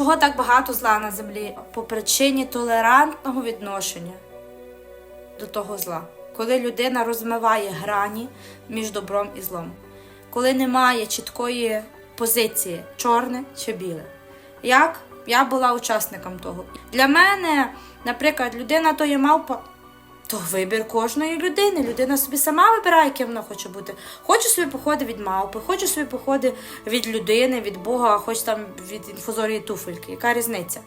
чого так багато зла на землі? По причині толерантного відношення до того зла. Коли людина розмиває грані між добром і злом, коли немає чіткої позиції чорне чи біле. Як я була учасником того. Для мене, наприклад, людина то є мавпа. То вибір кожної людини. Людина собі сама вибирає, ким вона хоче бути. Хочу собі походи від мавпи, хочу собі походи від людини, від Бога, хоч там від інфузорії туфельки. Яка різниця?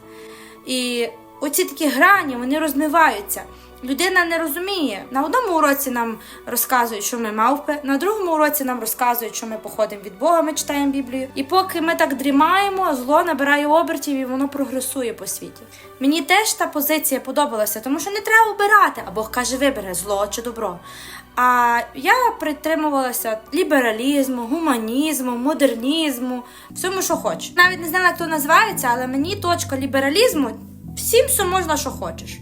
І оці такі грані вони розмиваються. Людина не розуміє. На одному уроці нам розказують, що ми мавпи, на другому уроці нам розказують, що ми походимо від Бога, ми читаємо Біблію. І поки ми так дрімаємо, зло набирає обертів і воно прогресує по світі. Мені теж та позиція подобалася, тому що не треба обирати, а Бог каже, вибери зло чи добро. А я притримувалася лібералізму, гуманізму, модернізму, всьому, що хочеш. Навіть не знала, як то називається, але мені точка лібералізму всім все можна, що хочеш.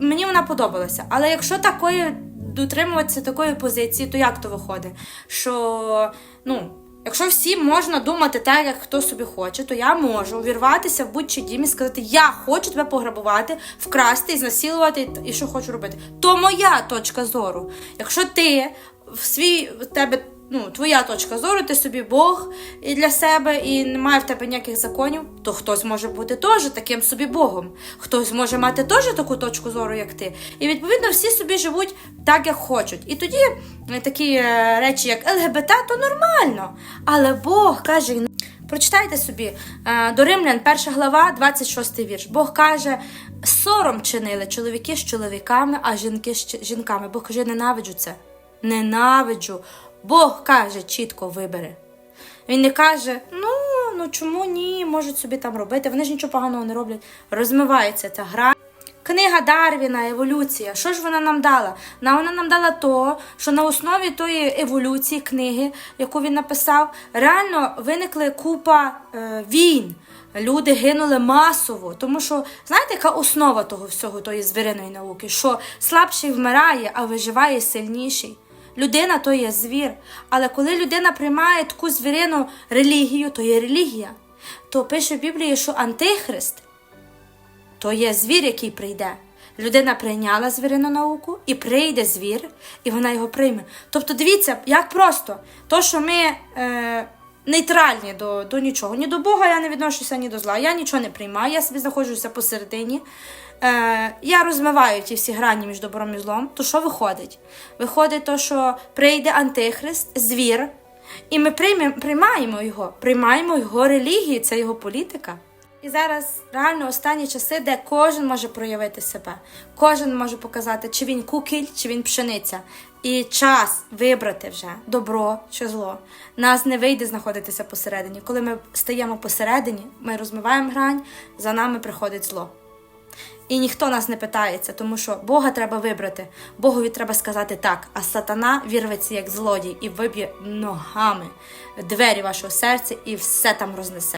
Мені вона подобалася. Але якщо такої дотримуватися такої позиції, то як то виходить? Що ну. Якщо всім можна думати так, як хто собі хоче, то я можу увірватися в будь-чий дім і сказати, я хочу тебе пограбувати, вкрасти, знасилувати і що хочу робити. То моя точка зору. Якщо ти в свій в тебе. Ну, твоя точка зору, ти собі Бог і для себе, і немає в тебе ніяких законів, то хтось може бути теж таким собі Богом. Хтось може мати теж таку точку зору, як ти. І відповідно всі собі живуть так, як хочуть. І тоді е, такі е, речі, як ЛГБТ, то нормально. Але Бог каже. Прочитайте собі е, до Римлян, перша глава, 26 вірш. Бог каже: сором чинили чоловіки з чоловіками, а жінки з жінками. Бог каже, ненавиджу це. Ненавиджу. Бог каже, чітко вибери. Він не каже, ну, ну чому ні, можуть собі там робити, вони ж нічого поганого не роблять. Розмивається ця гра. Книга Дарвіна, еволюція. Що ж вона нам дала? На вона нам дала то, що на основі тої еволюції книги, яку він написав, реально виникли купа е, війн. Люди гинули масово, тому що знаєте, яка основа того всього, тої звіриної науки? Що слабший вмирає, а виживає сильніший. Людина то є звір. Але коли людина приймає таку звірину релігію, то є релігія. То пише в Біблії, що антихрист то є звір, який прийде. Людина прийняла звірину науку, і прийде звір, і вона його прийме. Тобто, дивіться, як просто, то, що ми е, нейтральні до, до нічого, ні до Бога я не відношуся, ні до зла. Я нічого не приймаю, я собі знаходжуся посередині. Е, я розмиваю ті всі грані між добром і злом. То що виходить? Виходить, то, що прийде антихрист, звір, і ми приймемо, приймаємо його, приймаємо його релігію, це його політика. І зараз реально останні часи, де кожен може проявити себе, кожен може показати, чи він кукіль, чи він пшениця. І час вибрати вже добро чи зло. Нас не вийде знаходитися посередині. Коли ми стаємо посередині, ми розмиваємо грань, за нами приходить зло. І ніхто нас не питається, тому що Бога треба вибрати. Богові треба сказати так, а сатана вірветься як злодій і виб'є ногами двері вашого серця і все там рознесе.